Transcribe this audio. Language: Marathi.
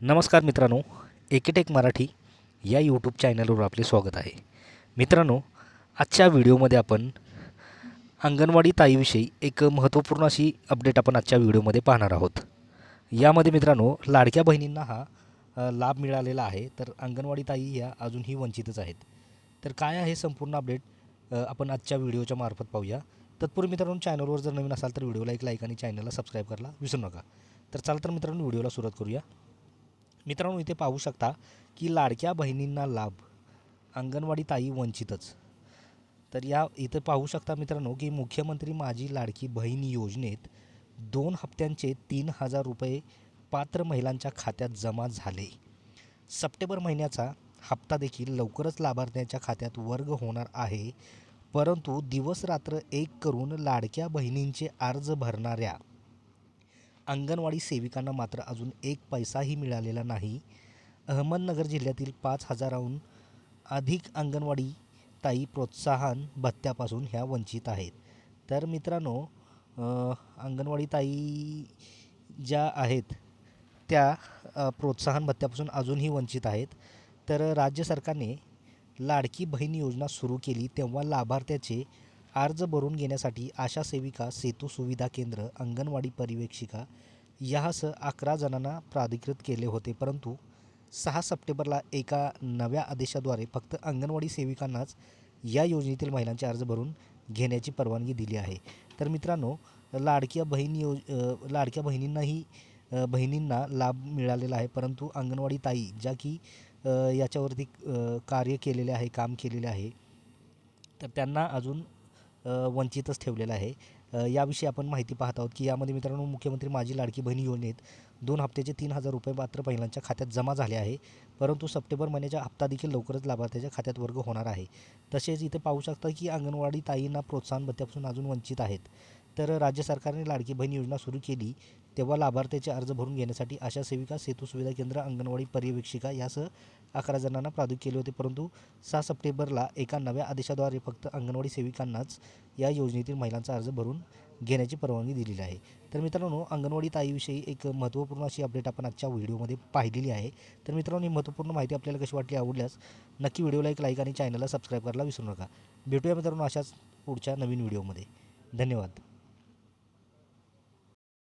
नमस्कार मित्रांनो एकेटेक मराठी या यूट्यूब चॅनलवर आपले स्वागत आहे. मित्रांनो आजच्या व्हिडिओमध्ये आपण अंगणवाडी ताईविषयी एक महत्त्वपूर्ण अशी अपडेट आपण आजच्या व्हिडिओमध्ये पाहणार आहोत. यामध्ये मित्रांनो लाडक्या बहिणींना हा लाभ मिळालेला आहे. तर अंगणवाडी ताई ह्या अजूनही वंचितच आहेत. तर काय आहे संपूर्ण अपडेट आपण आजच्या व्हिडिओच्या मार्फत पाहूया. तत्पूर्वी मित्रांनो चॅनलवर जर नवीन असाल तर व्हिडिओला एक लाईक आणि चॅनलला सबस्क्राईब करायला विसरू नका. तर चला तर मित्रांनो व्हिडिओला सुरुवात करूया. मित्रांनो इथे पाहू शकता की लाडक्या बहिणींना लाभ. अंगणवाडी ताई वंचितच. तर या इथं पाहू शकता मित्रांनो की मुख्यमंत्री माझी लाडकी बहीण योजनेत दोन हप्त्यांचे तीन हजार रुपये पात्र महिलांच्या खात्यात जमा झाले. सप्टेंबर महिन्याचा हप्ता देखील लवकरच लाभार्थ्यांच्या खात्यात वर्ग होणार आहे. परंतु दिवस रात्र एक करून लाडक्या बहिणींचे अर्ज भरणाऱ्या अंगणवाडी सेविकांना मात्र अजून एक पैसाही मिळालेला नाही. अहमदनगर जिल्ह्यातील पाच हजाराहून अधिक अंगणवाडी ताई प्रोत्साहन भत्त्यापासून ह्या वंचित आहेत. तर मित्रांनो अंगणवाडी ताई ज्या आहेत त्या प्रोत्साहन भत्त्यापासून अजूनही वंचित आहेत. तर राज्य सरकारने लाडकी बहीण योजना सुरू केली तेव्हा लाभार्थ्याचे अर्ज भरून घेण्यासाठी आशा सेविका सेतू सुविधा केंद्र अंगणवाडी पर्यवेक्षिका यासह अकरा जणांना प्राधिकृत केले होते. परंतु सहा सप्टेंबरला एका नव्या आदेशाद्वारे फक्त अंगणवाडी सेविकांनाच या योजनेतील महिलांचे अर्ज भरून घेण्याची परवानगी दिली आहे. तर मित्रांनो लाडक्या बहीण योज लाडक्या बहिणींनाही बहिणींना लाभ मिळालेला आहे. परंतु अंगणवाडी ताई ज्या की याच्यावरती कार्य केलेले आहे काम केलेले आहे तर त्यांना अजून वंचितच ठेवलेलं आहे. याविषयी आपण माहिती पाहत आहोत की यामध्ये मित्रांनो मुख्यमंत्री माझी लाडकी बहिणी योजनेत दोन हप्त्याचे तीन हजार रुपये मात्र महिलांच्या खात्यात जमा झाले आहे. परंतु सप्टेंबर महिन्याचा हप्ता देखील लवकरच लाभार्थ्याच्या खात्यात वर्ग होणार आहे. तसेच इथे पाहू शकता की अंगणवाडी ताईंना प्रोत्साहन भत्त्यापासून अजून वंचित आहेत. तर राज्य सरकारने लाडकी बहीण योजना सुरू केली तेव्हा लाभार्थ्याचे अर्ज भरून घेण्यासाठी आशा सेविका सेतू सुविधा केंद्र अंगणवाडी पर्यवेक्षिका यासह अकरा जणांना प्राधिक केले होते. परंतु सहा सप्टेंबरला एका नव्या आदेशाद्वारे फक्त अंगणवाडी सेविकांनाच या योजनेतील महिलांचा अर्ज भरून घेण्याची परवानगी दिलेली आहे. तर मित्रांनो अंगणवाडी ताईविषयी एक महत्त्वपूर्ण अशी अपडेट आपण आजच्या व्हिडिओमध्ये पाहिलेली आहे. तर मित्रांनो ही महत्त्वपूर्ण माहिती आपल्याला कशी वाटली आवडल्यास नक्की व्हिडिओला एक लाईक आणि चॅनलला सबस्क्राईब करायला विसरू नका. भेटूया मित्रांनो अशाच पुढच्या नवीन व्हिडिओमध्ये. धन्यवाद.